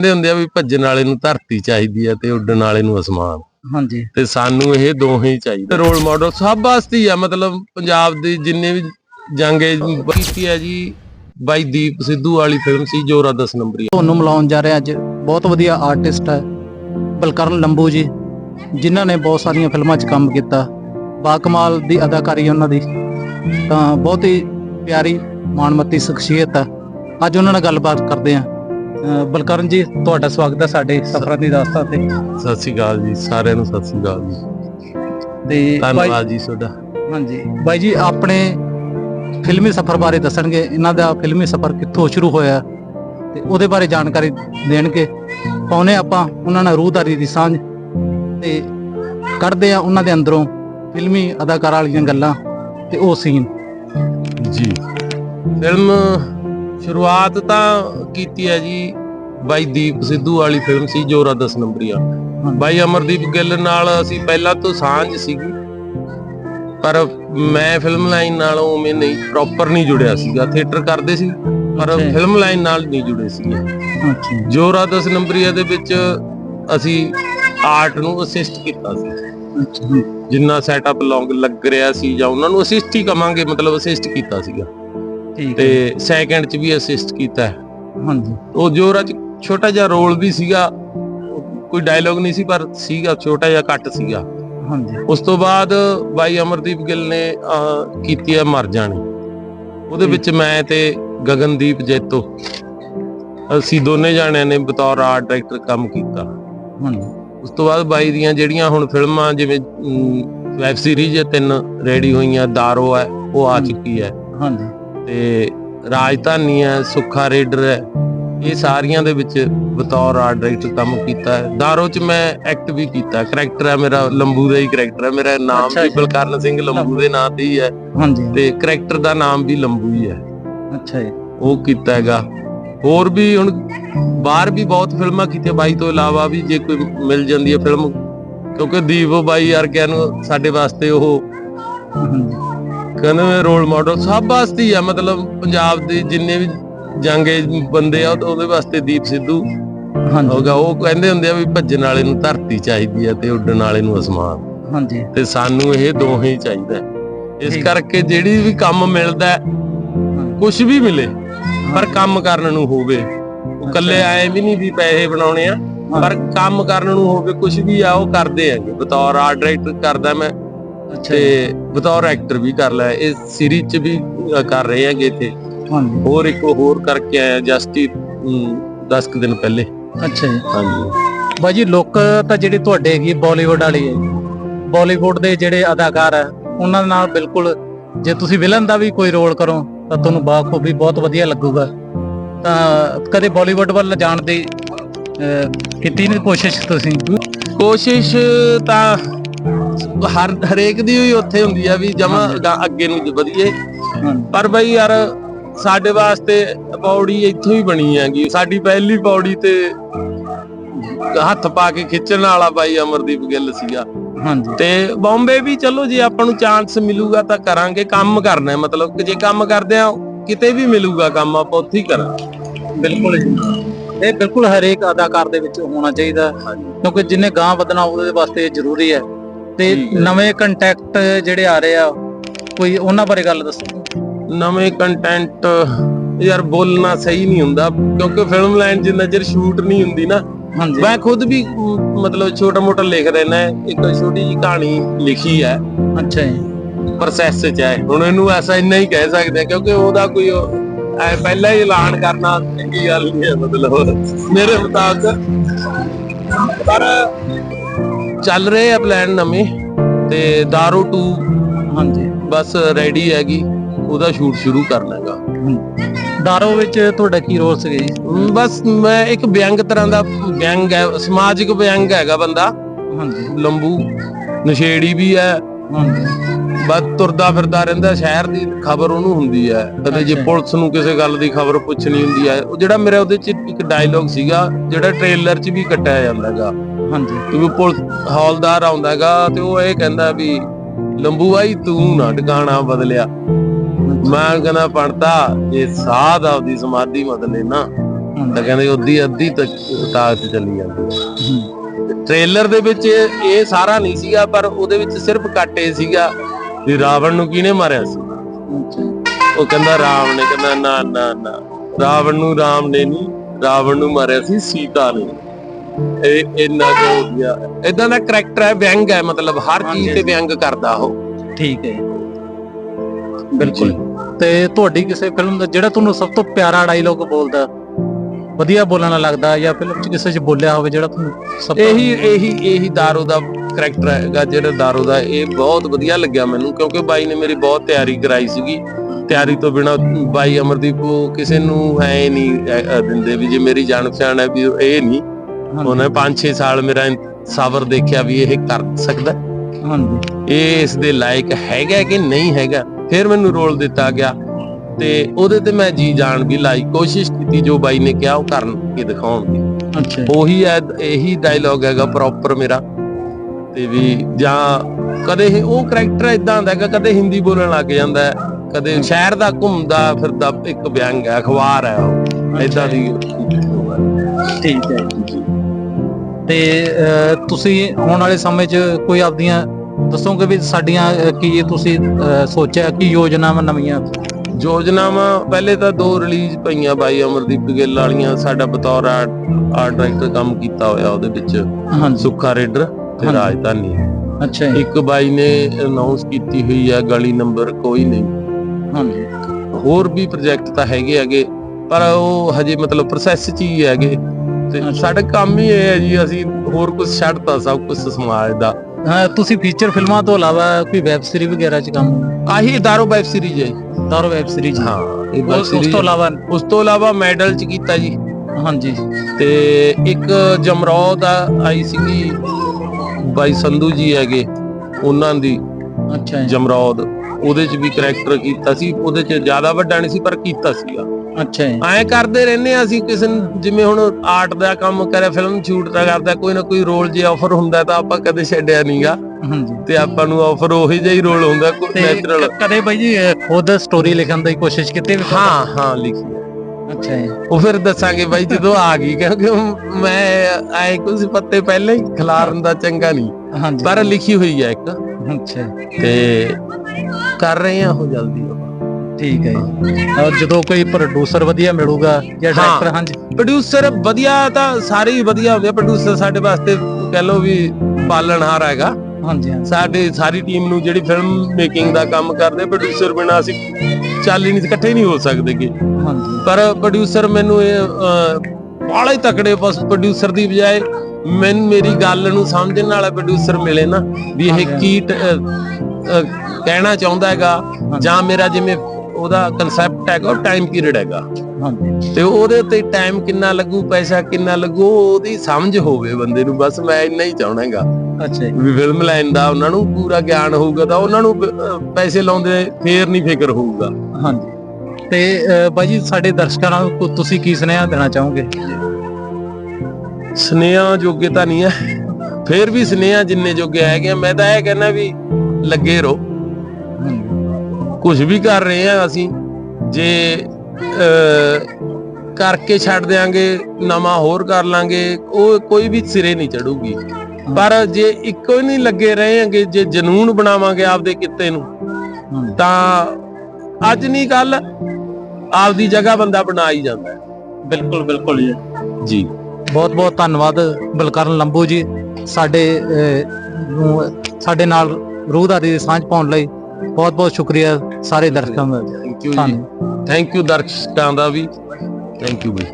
ਕਹਿੰਦੇ ਹੁੰਦੇ ਆ ਵੀ ਭੱਜਣ ਵਾਲੇ ਨੂੰ ਧਰਤੀ ਚਾਹੀਦੀ ਆ ਤੇ ਉੱਡਣ ਵਾਲੇ ਨੂੰ ਅਸਮਾਨ। ਹਾਂਜੀ। ਤੇ ਸਾਨੂੰ ਇਹ ਦੋਹੇ ਹੀ ਚਾਹੀਦੇ। ਰੋਲ ਮਾਡਲ ਸਭ ਵਾਸਤੇ ਹੀ ਆ ਮਤਲਬ ਪੰਜਾਬ ਦੇ ਜਿੰਨੇ ਵੀ ਜੰਗੇ ਕੀਤੀ ਹੈ ਜੀ ਬਾਈ ਦੀਪ ਸਿੱਧੂ ਵਾਲੀ ਫਿਲਮ ਸੀ ਜੋਰਾ 10 ਨੰਬਰੀ। ਤੁਹਾਨੂੰ ਮਿਲਾਉਣ ਜਾ ਰਹੇ ਅੱਜ ਬਹੁਤ ਵਧੀਆ ਆਰਟਿਸਟ ਹੈ ਬਲਕਰਨ ਲੰਬੂ ਜੀ ਜਿਨ੍ਹਾਂ ਨੇ ਬਹੁਤ ਸਾਰੀਆਂ ਫਿਲਮਾਂ 'ਚ ਕੰਮ ਕੀਤਾ। ਬਾਕਮਾਲ ਦੀ ਅਦਾਕਾਰੀ ਉਹਨਾਂ ਦੀ ਤਾਂ ਬਹੁਤ ਹੀ ਪਿਆਰੀ ਮਾਣਮੱਤੀ ਸ਼ਖਸੀਅਤ ਹੈ ਅੱਜ ਉਹਨਾਂ ਨਾਲ ਗੱਲਬਾਤ ਕਰਦੇ ਅਹ ਬਲਕਰਨ ਜੀ ਤੁਹਾਡਾ ਸਵਾਗਤ ਹੈ ਸਾਡੇ ਸਫਰਾਂ ਦੀ ਦਾਸਤਾਨ ਤੇ। ਸਤਿ ਸ਼੍ਰੀ ਅਕਾਲ ਜੀ ਸਾਰਿਆਂ ਨੂੰ ਸਤਿ ਸ਼੍ਰੀ ਅਕਾਲ ਜੀ। ਤੇ ਧੰਨਵਾਦ ਜੀ ਤੁਹਾਡਾ। ਹਾਂਜੀ। ਬਾਈ ਜੀ ਆਪਣੇ ਫਿਲਮੀ ਸਫ਼ਰ ਬਾਰੇ ਦੱਸਣਗੇ। ਇਹਨਾਂ ਦਾ ਫਿਲਮੀ ਸਫ਼ਰ ਕਿੱਥੋਂ ਸ਼ੁਰੂ ਹੋਇਆ ਤੇ ਉਹਦੇ ਬਾਰੇ ਜਾਣਕਾਰੀ ਦੇਣਗੇ। ਪਾਉਨੇ ਆਪਾਂ ਉਹਨਾਂ ਨਾਲ ਰੂਹਦਾਰੀ ਦੀ ਸਾਂਝ ਤੇ ਕੱਢਦੇ ਆ ਉਹਨਾਂ ਦੇ ਅੰਦਰੋਂ ਫਿਲਮੀ ਅਦਾਕਾਰਾਂ ਵਾਲੀਆਂ ਗੱਲਾਂ ਤੇ ਉਹ ਸੀਨ। ਜੀ। ਫਿਲਮ ਸ਼ੁਰੂਆਤ ਤਾਂ ਕੀਤੀ ਹੈ ਜੀ ਬਾਈ ਦੀਪ ਸਿੱਧੂ ਵਾਲੀ ਫਿਲਮ ਸੀ ਜੋਰਾ 10 ਨੰਬਰੀ ਆ ਬਾਈ ਅਮਰਦੀਪ ਗਿੱਲ ਨਾਲ ਅਸੀਂ ਪਹਿਲਾਂ ਤੋਂ ਸਾਂਝ ਸੀਗੀ ਪਰ ਮੈਂ ਫਿਲਮ ਲਾਈਨ ਨਾਲ ਉਵੇਂ ਨਹੀਂ ਪ੍ਰੋਪਰ ਨਹੀਂ ਜੁੜਿਆ ਸੀਗਾ। ਥੀਏਟਰ ਕਰਦੇ ਸੀ ਪਰ। ਫਿਲਮ ਲਾਈਨ ਨਾਲ ਨਹੀਂ ਜੁੜੇ ਸੀਗੇ। ਅੱਛਾ। ਜੋਰਾ 10 ਨੰਬਰੀਆ ਦੇ ਵਿੱਚ ਅਸੀਂ ਆਰਟ ਨੂੰ ਅਸਿਸਟ ਕੀਤਾ ਸੀ। ਜਿੰਨਾ ਸੈਟਅਪ ਲੌਂਗ ਲੱਗ ਰਿਹਾ ਸੀ ਜਾਂ ਉਹਨਾਂ ਨੂੰ ਅਸਿਸਟ ਹੀ ਕਵਾਂਗੇ ਮਤਲਬ ਅਸਿਸਟ ਕੀਤਾ ਸੀਗਾ। ਤੇ ਸੈਕੰਡ ਚ ਵੀ ਅਸਿਸਟ ਕੀਤਾ। ਹਾਂਜੀ। ਉਹ ਜੋਰਾ ਚ ਛੋਟਾ ਜਿਹਾ ਰੋਲ ਵੀ ਸੀਗਾ। ਕੋਈ ਡਾਇਲੋਗ ਨਹੀਂ ਸੀ ਪਰ ਸੀਗਾ ਛੋਟਾ ਜਿਹਾ ਕੱਟ ਸੀਗਾ। ਹਾਂਜੀ। ਉਸ ਤੋਂ ਬਾਅਦ ਬਾਈ ਅਮਰਦੀਪ ਗਿੱਲ ਨੇ ਕੀਤੀ ਹੈ ਮਰ ਜਾਣੀ। ਉਹਦੇ ਵਿੱਚ ਮੈਂ ਤੇ ਗਗਨਦੀਪ ਜੈਤੋ। ਅਸੀਂ ਦੋਨੇ ਜਾਣਿਆਂ ਨੇ ਬਤੌਰ ਆਰਟ ਡਾਇਰੈਕਟਰ ਕੰਮ ਕੀਤਾ। ਹਾਂਜੀ। ਉਸ ਤੋਂ ਬਾਅਦ ਬਾਈ ਦੀਆਂ ਜਿਹੜੀਆਂ ਹੁਣ ਫਿਲਮਾਂ ਜਿਵੇਂ ਵੈਬ ਸੀਰੀਜ਼ ਤਿੰਨ ਰੈਡੀ ਹੋਈਆਂ ਦਾਰੋ ਹੈ ਉਹ ਆ। ਚੁੱਕੀ ਹੈ। ਹਾਂਜੀ। ਤੇ ਰਾਜਧਾਨੀ ਹੈ ਸੁੱਖਾ ਰੇਡਰ ਹੈ ਇਹ ਸਾਰੀਆਂ ਦੇ ਵਿੱਚ ਬਤੌਰ ਆਰਟ ਡਾਇਰੈਕਟਰ ਕੰਮ ਕੀਤਾ ਹੈ। ਦਾਰੋ ਚ ਮੈਂ ਐਕਟ ਵੀ ਕੀਤਾ ਕਰੈਕਟਰ ਹੈ ਮੇਰਾ ਲੰਬੂ ਦਾ ਹੀ ਕਰੈਕਟਰ ਹੈ। ਮੇਰਾ ਨਾਮ ਵੀ। ਬਲਕਰਨ ਸਿੰਘ ਲੰਬੂ ਦੇ ਨਾਂ ਤੇ ਹੀ ਹੈ। ਹਾਂਜੀ। ਤੇ ਕਰੈਕਟਰ ਦਾ ਨਾਮ ਵੀ ਲੰਬੂ ਹੀ ਹੈ। ਅੱਛਾ ਜੀ। ਉਹ ਕੀਤਾ ਹੈਗਾ। ਹੋਰ ਵੀ ਹੁਣ ਬਾਹਰ ਵੀ ਬਹੁਤ ਫਿਲਮਾਂ ਕੀਤੀਆਂ। ਬਾਈ ਤੋਂ ਇਲਾਵਾ ਵੀ ਜੇ ਕੋਈ ਮਿਲ ਜਾਂਦੀ ਹੈ ਫਿਲਮ ਕਿਉਂਕਿ ਦੀਪ ਬਾਈ ਵਰਗਿਆਂ ਨੂੰ ਸਾਡੇ ਵਾਸਤੇ ਉਹ ਕਹਿੰਦੇ ਰੋਲ ਮਾਡਲ ਸਭ ਵਾਸਤੇ ਹੀ ਆ ਮਤਲਬ ਪੰਜਾਬ ਦੇ ਜਿੰਨੇ ਵੀ ਜੰਗੇ ਬੰਦੇ ਆ ਉਹ- ਉਹਦੇ ਵਾਸਤੇ ਦੀਪ ਸਿੱਧੂ ਹਾਂਜੀ। ਹੋਗਾ। ਉਹ ਕਹਿੰਦੇ ਹੁੰਦੇ ਆ ਵੀ ਭੱਜਣ ਵਾਲੇ ਨੂੰ ਧਰਤੀ ਚਾਹੀਦੀ ਆ ਤੇ ਉੱਡਣ ਵਾਲੇ ਨੂੰ ਅਸਮਾਨ। ਹਾਂਜੀ। ਤੇ ਸਾਨੂੰ ਇਹ ਦੋਹੇ ਹੀ। ਚਾਹੀਦਾ। ਇਸ। ਕਰਕੇ ਜਿਹੜੀ ਵੀ ਕੰਮ ਮਿਲਦਾ ਕੁਝ ਵੀ ਮਿਲੇ ਪਰ ਕੰਮ ਕਰਨ ਨੂੰ ਹੋਵੇ। ਉਹ ਇਕੱਲੇ ਆਏ ਵੀ ਨਹੀਂ ਵੀ ਪੈਸੇ ਬਣਾਉਣੇ ਆ ਪਰ ਕੰਮ ਕਰਨ ਨੂੰ ਹੋਵੇ ਕੁਝ ਵੀ ਆ ਉਹ ਕਰਦੇ ਆਂਗੇ ਬਤੌਰ ਆਰਟ ਡਾਇਰੈਕਟਰ ਕਰਦਾ ਮੈਂ। ਤੇ ਬਤੌਰ ਐਕਟਰ ਵੀ ਕਰ ਲਿਆ। ਇਸ ਸੀਰੀਜ਼ ਚ ਵੀ ਕਰ ਰਹੇ ਹੈਗੇ ਇੱਥੇ। ਹਾਂਜੀ। ਹੋਰ ਇੱਕ ਹੋਰ ਕਰਕੇ ਆਇਆ ਜਸਟ ਹੀ 10 ਕੁ ਦਿਨ ਪਹਿਲੇ। ਅੱਛਾ ਜੀ। ਹਾਂਜੀ। ਬਾਜੀ ਲੋਕ ਤਾਂ ਜਿਹੜੇ ਤੁਹਾਡੇ ਹੈਗੀ ਬਾਲੀਵੁੱਡ ਵਾਲੀ ਹੈ ਬਾਲੀਵੁੱਡ ਦੇ ਜਿਹੜੇ ਅਦਾਕਾਰ ਹੈ ਉਹਨਾਂ ਨਾਲ ਬਿਲਕੁਲ ਜੇ ਤੁਸੀਂ ਵਿਲਨ ਦਾ ਵੀ ਕੋਈ ਰੋਲ ਕਰੋ ਤਾਂ ਤੁਹਾਨੂੰ ਬਾਖੂਬੀ ਬਹੁਤ ਵਧੀਆ ਲੱਗੂਗਾ। ਤਾਂ ਕਦੇ ਬਾਲੀਵੁੱਡ ਵੱਲ ਜਾਣ ਦੀ ਕੀਤੀ ਨਹੀਂ ਕੋਸ਼ਿਸ਼ ਤੁਸੀਂ? ਕੋਸ਼ਿਸ਼ ਤਾਂ ਹਰ ਹਰੇਕ ਦੀ ਹੀ ਉੱਥੇ ਹੁੰਦੀ ਆ ਵੀ ਜਮਾ ਅੱਗੇ ਨੂੰ ਵਧੀਏ। ਪਰ ਬਈ ਯਾਰ ਸਾਡੇ ਵਾਸਤੇ ਪੌੜੀ ਇੱਥੋਂ ਹੀ ਬਣੀ ਹੈਗੀ। ਸਾਡੀ ਪਹਿਲੀ ਪੌੜੀ ਤੇ ਹੱਥ ਪਾ ਕੇ ਖਿੱਚਣ ਵਾਲਾ ਬਾਈ ਅਮਰਦੀਪ ਗਿੱਲ ਸੀਗਾ। ਹਾਂਜੀ। ਤੇ ਬੰਬੇ ਵੀ ਚਲੋ ਜੇ ਆਪਾਂ ਨੂੰ ਚਾਂਸ ਮਿਲੂਗਾ ਤਾਂ ਕਰਾਂਗੇ। ਕੰਮ ਕਰਨਾ ਮਤਲਬ ਕਿ ਜੇ ਕੰਮ ਕਰਦੇ ਆ ਕਿਤੇ ਵੀ ਮਿਲੂਗਾ ਕੰਮ ਆਪਾਂ ਉੱਥੇ ਹੀ ਕਰਾਂਗੇ। ਬਿਲਕੁਲ ਜੀ। ਇਹ ਬਿਲਕੁਲ ਹਰੇਕ ਅਦਾਕਾਰ ਦੇ ਵਿੱਚ ਹੋਣਾ ਚਾਹੀਦਾ। ਕਿਉਂਕਿ ਜਿੰਨੇ ਗਾਂ ਵਧਣਾ ਉਹਦੇ ਵਾਸਤੇ ਜ਼ਰੂਰੀ ਹੈ। ਤੇ। ਨਵੇਂ ਕੰਟੈਕਟ ਜਿਹੜੇ ਆ ਰਹੇ ਆ ਕੋਈ ਉਹਨਾਂ ਬਾਰੇ ਗੱਲ ਦੱਸੋ। ਨਵੇਂ ਕੰਟੈਂਟ ਯਾਰ ਬੋਲਣਾ ਸਹੀ ਨਹੀਂ ਹੁੰਦਾ ਕਿਉਂਕਿ ਫਿਲਮ ਲਾਈਨ ਜਿੰਨਾ ਚਿਰ ਸ਼ੂਟ ਨਹੀਂ ਹੁੰਦੀ ਨਾ। ਮੈਂ ਖੁਦ ਵੀ ਮਤਲਬ ਛੋਟਾ ਮੋਟਾ ਲਿਖ ਰਹਿਣਾ ਇੱਕ ਛੋਟੀ ਜੀ ਕਹਾਣੀ ਲਿਖੀ ਹੈ। ਅੱਛਾ ਜੀ। ਪ੍ਰੋਸੈਸ ਚ ਹੈ। ਹੁਣ ਇਹਨੂੰ ਐਸਾ ਇੰਨਾ ਹੀ ਕਹਿ ਸਕਦੇ ਆ ਕਿਉਂਕਿ ਉਹਦਾ ਕੋਈ ਐ ਪਹਿਲਾਂ ਹੀ ਐਲਾਨ ਕਰਨਾ ਚੰਗੀ ਗੱਲ ਨਹੀਂ ਹੈ ਮਤਲਬ। ਮੇਰੇ ਮੁਤਾਬਕ ਪਰ ਚੱਲ ਰਹੇ ਆ ਪਲਾਨ ਨਵੇਂ ਤੇ ਦਾਰੂ 2 ਹਾਂਜੀ। ਬਸ ਰੈਡੀ ਹੈਗੀ ਉਹਦਾ ਸ਼ੂਟ ਸ਼ੁਰੂ ਕਰਨਾ ਹੈਗਾ ਦਾਰੋ ਵਿੱਚ ਤੁਹਾਡਾ ਕੀ ਰੋਲ ਸੀ ਜੀ? ਬਸ ਮੈਂ ਇੱਕ ਵਿਅੰਗ ਤਰ੍ਹਾਂ ਦਾ ਵਿਅੰਗ ਹੈ ਸਮਾਜਿਕ ਵਿਅੰਗ ਹੈਗਾ ਬੰਦਾ। ਹਾਂਜੀ। ਲੰਬੂ ਨਸ਼ੇੜੀ ਵੀ ਹੈ। ਹਾਂਜੀ। ਬਸ ਤੁਰਦਾ ਫਿਰਦਾ ਰਹਿੰਦਾ ਸ਼ਹਿਰ ਦੀ ਖਬਰ ਉਹਨੂੰ ਹੁੰਦੀ ਹੈ। ਕਦੇ ਜੇ। ਪੁਲਿਸ ਨੂੰ ਕਿਸੇ ਗੱਲ ਦੀ ਖਬਰ ਪੁੱਛਣੀ ਹੁੰਦੀ ਹੈ। ਉਹ ਜਿਹੜਾ ਮੇਰਾ ਉਹਦੇ ਚ ਇੱਕ ਡਾਇਲੋਗ ਸੀਗਾ ਜਿਹੜਾ ਟ੍ਰੇਲਰ ਚ ਵੀ ਕੱਟਿਆ ਜਾਂਦਾ ਹੈਗਾ ਹਾਂਜੀ। ਕਿਉਂਕਿ ਪੁਲਿਸ ਹੌਲਦਾਰ ਆਉਂਦਾ ਹੈਗਾ ਤੇ ਉਹ ਇਹ ਕਹਿੰਦਾ ਵੀ, ਲੰਬੂ ਆਈ ਤੂੰ ਨਾ ਟਿਕਾਣਾ ਬਦਲਿਆ। ਮੈਂ ਕਹਿੰਦਾ ਪੜਦਾ ਜੇ ਸਾਧ ਆਪਦੀ ਸਮਾਧੀ ਬਦਲੇ ਨਾ, ਤਾਂ ਕਹਿੰਦੇ ਉਹਦੀ ਅੱਧੀ ਤਾਕਤ ਚੱਲੀ ਜਾਂਦੀ ਟ੍ਰੇਲਰ ਦੇ ਵਿੱਚ ਇਹ ਸਾਰਾ ਨਹੀਂ ਸੀਗਾ, ਪਰ ਉਹਦੇ ਵਿੱਚ ਸਿਰਫ ਕੱਟੇ ਸੀਗਾ ਵੀ ਰਾਵਣ ਨੂੰ ਕਿਹਨੇ ਮਾਰਿਆ ਸੀ। ਉਹ ਕਹਿੰਦਾ, ਰਾਮ ਨੇ, ਕਹਿੰਦਾ, ਨਾ ਨਾ ਨਾ। ਰਾਵਣ ਨੂੰ ਰਾਮ ਨੇ ਨਹੀਂ, ਰਾਵਣ ਨੂੰ ਮਾਰਿਆ ਸੀ ਸੀਤਾ ਨੇ। ਇਹ ਇੰਨਾ ਕੁ ਗਿਆ। ਇਦਾਂ ਦਾ ਕਰੈਕਟਰ ਹੈ ਵਿਅੰਗ ਹੈ ਮਤਲਬ ਹਰ ਚੀਜ਼ ਤੇ ਵਿਅੰਗ ਕਰਦਾ ਉਹ। ਠੀਕ ਹੈ। ਬਿਲਕੁਲ। ਤੇ ਤੁਹਾਡੀ ਕਿਸੇ ਫਿਲਮ ਦਾ ਜਿਹੜਾ ਤੁਹਾਨੂੰ ਸਭ ਤੋਂ ਪਿਆਰਾ ਡਾਇਲੋਗ ਬੋਲਦਾ ਵਧੀਆ ਬੋਲਣਾ ਲੱਗਦਾ ਜਾਂ ਫਿਲਮ 'ਚ ਕਿਸੇ 'ਚ ਬੋਲਿਆ ਹੋਵੇ ਜਿਹੜਾ ਤੁਹਾਨੂੰ ਸਭ ਤੋਂ ਇਹੀ ਇਹੀ ਇਹੀ ਦਾਰੋ ਦਾ ਕਰੈਕਟਰ ਹੈਗਾ ਜਿਹੜਾ ਦਾਰੋ ਦਾ। ਇਹ ਬਹੁਤ ਵਧੀਆ ਲੱਗਿਆ ਮੈਨੂੰ ਕਿਉਂਕਿ ਬਾਈ ਨੇ ਮੇਰੀ ਬਹੁਤ ਤਿਆਰੀ ਕਰਾਈ ਸੀਗੀ। ਤਿਆਰੀ ਤੋਂ ਬਿਨਾ ਬਾਈ ਅਮਰਦੀਪ ਕਿਸੇ ਨੂੰ ਐ ਨਹੀਂ ਦਿੰਦੇ ਵੀ ਜੇ ਮੇਰੀ ਜਾਣ ਪਛਾਣ ਹੈ ਵੀ ਇਹ ਨਹੀਂ। ਉਹਨੇ 5-6 ਸਾਲ ਮੇਰਾ ਸਬਰ ਦੇਖਿਆ ਵੀ ਇਹ ਕਰ ਸਕਦਾ। ਹਾਂਜੀ। ਇਹ ਇਸ ਦੇ ਲਾਇਕ ਹੈਗਾ ਕਿ ਨਹੀਂ ਹੈਗਾ? ਫਿਰ ਮੈਨੂੰ ਰੋਲ ਦਿੱਤਾ ਗਿਆ ਤੇ ਉਹਦੇ ਤੇ ਮੈਂ ਜੀ ਜਾਣ ਵੀ ਲਾਈ। ਕੋਸ਼ਿਸ਼ ਕੀਤੀ ਜੋ ਬਾਈ ਨੇ ਕਿਹਾ ਉਹ ਕਰਨ ਕੇ ਦਿਖਾਉਣ ਦੀ। ਅੱਛਾ ਉਹੀ ਹੈ ਇਹੀ ਡਾਇਲੌਗ ਹੈਗਾ ਪ੍ਰੋਪਰ ਮੇਰਾ। ਤੇ ਵੀ ਜਾਂ ਕਦੇ ਉਹ ਕਰੈਕਟਰ ਇਦਾਂ ਹੁੰਦਾ ਹੈਗਾ ਕਦੇ ਹਿੰਦੀ ਬੋਲਣ ਲੱਗ ਜਾਂਦਾ ਹੈ ਕਦੇ ਸ਼ਹਿਰ ਦਾ ਘੁੰਮਦਾ ਫਿਰਦਾ ਇੱਕ ਵਿਅੰਗ ਹੈ ਅਖਬਾਰ ਹੈ ਉਹ। ਇਦਾਂ ਦੀ ਹੈ। ਠੀਕ ਹੈ। ਤੇ ਤੁਸੀਂ ਆਉਣ ਵਾਲੇ ਸਮੇਂ 'ਚ ਕੋਈ ਆਪਦੀਆਂ ਦੱਸੋਗੇ ਵੀ ਸਾਡੀਆਂ ਕੀ ਤੁਸੀਂ ਸੋਚਿਆ ਕੀ ਯੋਜਨਾਵਾਂ ਨਵੀਆਂ? ਯੋਜਨਾਵਾਂ ਪਹਿਲੇ ਤਾਂ ਦੋ ਰਿਲੀਜ਼ ਪਈਆਂ ਬਾਈ ਅਮਰਦੀਪ ਗਿੱਲ ਵਾਲੀਆਂ ਸਾਡਾ ਬਤੌਰ ਆਰਟ ਡਾਇਰੈਕਟਰ ਕੰਮ ਕੀਤਾ ਹੋਇਆ ਉਹਦੇ ਵਿੱਚ ਸੁੱਖਾ ਰੇਡਰ ਤੇ। ਰਾਜਧਾਨੀ। ਅੱਛਾ ਇੱਕ ਬਾਈ ਨੇ ਅਨਾਉਂਸ ਕੀਤੀ ਹੋਈ ਹੈ ਗਲੀ ਨੰਬਰ ਕੋਈ ਨਹੀਂ। ਹਾਂਜੀ। ਹੋਰ ਵੀ ਪ੍ਰੋਜੈਕਟ ਤਾਂ ਹੈਗੇ ਹੈਗੇ ਪਰ ਉਹ ਹਜੇ ਮਤਲਬ ਪ੍ਰੋਸੈਸ 'ਚ ਹੀ ਹੈਗੇ। ਤੇ। ਸਾਡਾ ਕੰਮ ਹੀ ਇਹ ਹੈ ਜੀ ਅਸੀਂ ਹੋਰ ਕੁਝ ਛੱਡਤਾ ਸਭ ਕੁਝ ਸਮਾਜ ਦਾ। ਹਾਂ ਤੁਸੀਂ ਫੀਚਰ ਫਿਲਮਾਂ ਤੋਂ ਇਲਾਵਾ ਕੋਈ ਵੈਬ ਸੀਰੀਜ਼ ਵਗੈਰਾ 'ਚ ਕੰਮ? ਆਹੀ ਦਾਰੋ ਵੈਬ ਸੀਰੀਜ਼ ਹੈ ਜੀ। ਦਾਰ ਵੈਬ ਸੀਰੀਜ਼ ਹਾਂ। ਇਹ ਵੈਬ ਉਸ ਸੀਰੀਜ਼ ਤੋਂ ਇਲਾਵਾ ਉਸ ਤੋਂ ਇਲਾਵਾ ਮੈਡਲ 'ਚ ਕੀਤਾ ਜੀ। ਹਾਂਜੀ। ਤੇ ਇੱਕ ਜਮਰੌਦ ਆ ਆਈ ਸੀਗੀ ਬਾਈ ਸੰਧੂ ਜੀ ਹੈਗੇ ਉਹਨਾਂ ਦੀ ਅੱਛਾ ਜਮਰੌਦ। ਉਹਦੇ 'ਚ ਵੀ ਕਰੈਕਟਰ ਕੀਤਾ ਸੀ। ਉਹਦੇ 'ਚ ਜ਼ਿਆਦਾ ਵੱਡਾ ਨਹੀਂ ਸੀ ਪਰ ਕੀਤਾ ਸੀਗਾ। ਅੱਛਾ ਜੀ। ਐਂ ਕਰਦੇ ਰਹਿੰਦੇ ਆ ਅਸੀਂ ਕਿਸੇ ਨੂੰ ਜਿਵੇਂ ਹੁਣ ਆਰਟ ਦਾ ਕੰਮ ਕਰਿਆ ਫਿਲਮ ਸ਼ੂਟ ਦਾ ਕਰਦਾ ਕੋਈ ਨਾ ਕੋਈ ਰੋਲ ਜੇ ਆਫਰ ਹੁੰਦਾ ਤਾਂ ਆਪਾਂ ਕਦੇ ਛੱਡਿਆ ਨਹੀਂਗਾ ਹਾਂਜੀ। ਤੇ ਆਪਾਂ ਨੂੰ ਆਫਰ ਉਹੀ ਜਿਹਾ ਹੀ ਰੋਲ ਹੁੰਦਾ ਕੋਈ ਨੈਚੁਰਲ ਕਦੇ ਬਾਈ ਜੀ ਖੁਦ ਸਟੋਰੀ ਲਿਖਣ ਦੀ ਕੋਸ਼ਿਸ਼ ਕੀਤੀ ਵੀ ਹਾਂ ਹਾਂ ਲਿਖੀ। ਅੱਛਾ ਜੀ। ਉਹ ਫਿਰ ਦੱਸਾਂਗੇ ਬਾਈ ਜਦੋਂ ਆ ਗਈ ਕਿਉਂਕਿ ਮੈਂ ਆਏ ਕੁਝ ਪੱਤੇ ਪਹਿਲਾਂ ਹੀ ਖਿਲਾਰਨ ਦਾ ਚੰਗਾ ਨਹੀਂ ਹਾਂਜੀ। ਪਰ ਲਿਖੀ ਹੋਈ ਹੈ ਇੱਕ। ਅੱਛਾ। ਤੇ ਕਰ ਰਹੇ ਆ ਉਹ ਜਲਦੀ। ਠੀਕ ਹੈ ਜੀ। ਔਰ ਜਦੋਂ ਕੋਈ ਪ੍ਰੋਡਿਊਸਰ ਵਧੀਆ ਮਿਲੂਗਾ ਜਾਂ ਹਾਂ। ਡਾਇਰੈਕਟਰ ਹਾਂਜੀ। ਪ੍ਰੋਡਿਊਸਰ ਵਧੀਆ ਤਾਂ ਸਾਰੇ ਹੀ ਵਧੀਆ ਹੁੰਦੇ ਆ ਪ੍ਰੋਡਿਊਸਰ ਸਾਡੇ ਵਾਸਤੇ ਕਹਿ ਲਓ ਵੀ ਪਾਲਣਹਾਰ ਹੈਗਾ। ਹਾਂਜੀ ਹਾਂਜੀ। ਸਾਡੇ ਸਾਰੀ ਟੀਮ ਨੂੰ ਜਿਹੜੀ ਫਿਲਮ ਮੇਕਿੰਗ ਦਾ ਕੰਮ ਕਰਦੇ ਪ੍ਰੋਡਿਊਸਰ ਬਿਨਾ ਅਸੀਂ ਚੱਲ ਹੀ ਨਹੀਂ ਇਕੱਠੇ ਨਹੀਂ ਹੋ ਸਕਦੇਗੇ ਹਾਂਜੀ। ਪਰ ਪ੍ਰੋਡਿਊਸਰ ਮੈਨੂੰ ਇਹ ਬਾਲੇ ਤਕੜੇ ਬਸ ਪ੍ਰੋਡਿਊਸਰ ਦੀ ਬਜਾਏ ਮੈਨੂੰ ਮੇਰੀ ਗੱਲ ਨੂੰ ਸਮਝਣ ਵਾਲਾ ਪ੍ਰੋਡਿਊਸਰ ਮਿਲੇ ਨਾ ਵੀ ਇਹ ਹਾਂਜੀ। ਕੀ ਟ- ਅਹ, ਅਹ, ਕਹਿਣਾ ਚਾਹੁੰਦਾ ਹੈਗਾ ਜਾਂ ਮੇਰਾ ਜਿਵੇਂ ਉਹਦਾ ਕਨਸੈਪਟ ਹੈਗਾ ਉਹ ਟਾਈਮ ਪੀਰੀਅਡ ਹੈਗਾ। ਹਾਂਜੀ। ਤੇ ਉਹਦੇ ਉੱਤੇ ਟਾਈਮ ਕਿੰਨਾ ਲੱਗੂ ਪੈਸਾ ਕਿੰਨਾ ਲੱਗੂ ਉਹਦੀ ਸਮਝ ਹੋਵੇ ਬੰਦੇ ਨੂੰ ਬਸ ਮੈਂ ਇੰਨਾ ਹੀ ਚਾਹਣਾ ਹੈਗਾ। ਅੱਛਾ ਜੀ। ਵੀ ਫਿਲਮ ਲਾਈਨ ਦਾ ਉਹਨਾਂ ਨੂੰ ਪੂਰਾ ਗਿਆਨ ਹੋਊਗਾ ਤਾਂ ਉਹਨਾਂ ਨੂੰ ਪੈਸੇ ਲਾਉਂਦੇ ਫੇਰ ਨਹੀਂ ਫਿਕਰ ਹੋਊਗਾ। ਹਾਂਜੀ। ਤੇ ਅਹ, ਬਾਈ ਜੀ ਸਾਡੇ ਦਰਸ਼ਕਾਂ ਨੂੰ ਤੁਸੀਂ ਕੀ ਸੁਨੇਹਾ ਦੇਣਾ ਚਾਹੋਗੇ? ਸਨੇਹਾ ਜੋਗੇ ਤਾਂ ਨਹੀਂ ਹੈ। ਫੇਰ ਵੀ ਸਨੇਹਾ ਜਿੰਨੇ ਜੋਗੇ ਹੈਗੇ ਮੈਂ ਤਾਂ ਇਹ ਕਹਿੰਦਾ ਵੀ ਲੱਗੇ ਰਹੋ। ਕੁਝ ਵੀ ਕਰ ਰਹੇ ਆ ਅਸੀਂ ਜੇ ਅਹ, ਕਰਕੇ ਛੱਡ ਦਿਆਂਗੇ ਨਵਾਂ ਹੋਰ ਕਰ ਲਾਂਗੇ ਉਹ ਕੋਈ ਵੀ ਸਿਰੇ ਨਹੀਂ ਚੜੂਗੀ। ਪਰ ਜੇ ਇੱਕੋ ਹੀ ਨਹੀਂ ਲੱਗੇ ਰਹੇਗੇ ਜੇ ਜਨੂਨ ਬਣਾਵਾਂਗੇ ਆਪਦੇ ਕਿੱਤੇ ਨੂੰ ਤਾਂ ਅੱਜ ਨਹੀਂ ਕੱਲ ਆਪਦੀ ਜਗ੍ਹਾ ਬੰਦਾ ਬਣਾ ਹੀ ਜਾਂਦਾ। ਬਿਲਕੁਲ ਬਿਲਕੁਲ ਜੀ। ਜੀ। ਬਹੁਤ ਬਹੁਤ ਧੰਨਵਾਦ ਬਲਕਰਨ ਲੰਬੂ ਜੀ ਸਾਡੇ ਸਾਡੇ ਨਾਲ ਰੂਹਦਾਰੀ ਦੀ ਸਾਂਝ ਪਾਉਣ ਲਈ। ਬਹੁਤ ਬਹੁਤ ਸ਼ੁਕਰੀਆ ਸਾਰੇ ਦਰਸ਼ਕਾਂ ਦਾ। ਥੈਂਕ ਯੂ ਜੀ। ਥੈਂਕ ਯੂ ਦਰਸ਼ਕਾਂ ਦਾ ਵੀ। ਥੈਂਕ ਯੂ ਬਈ।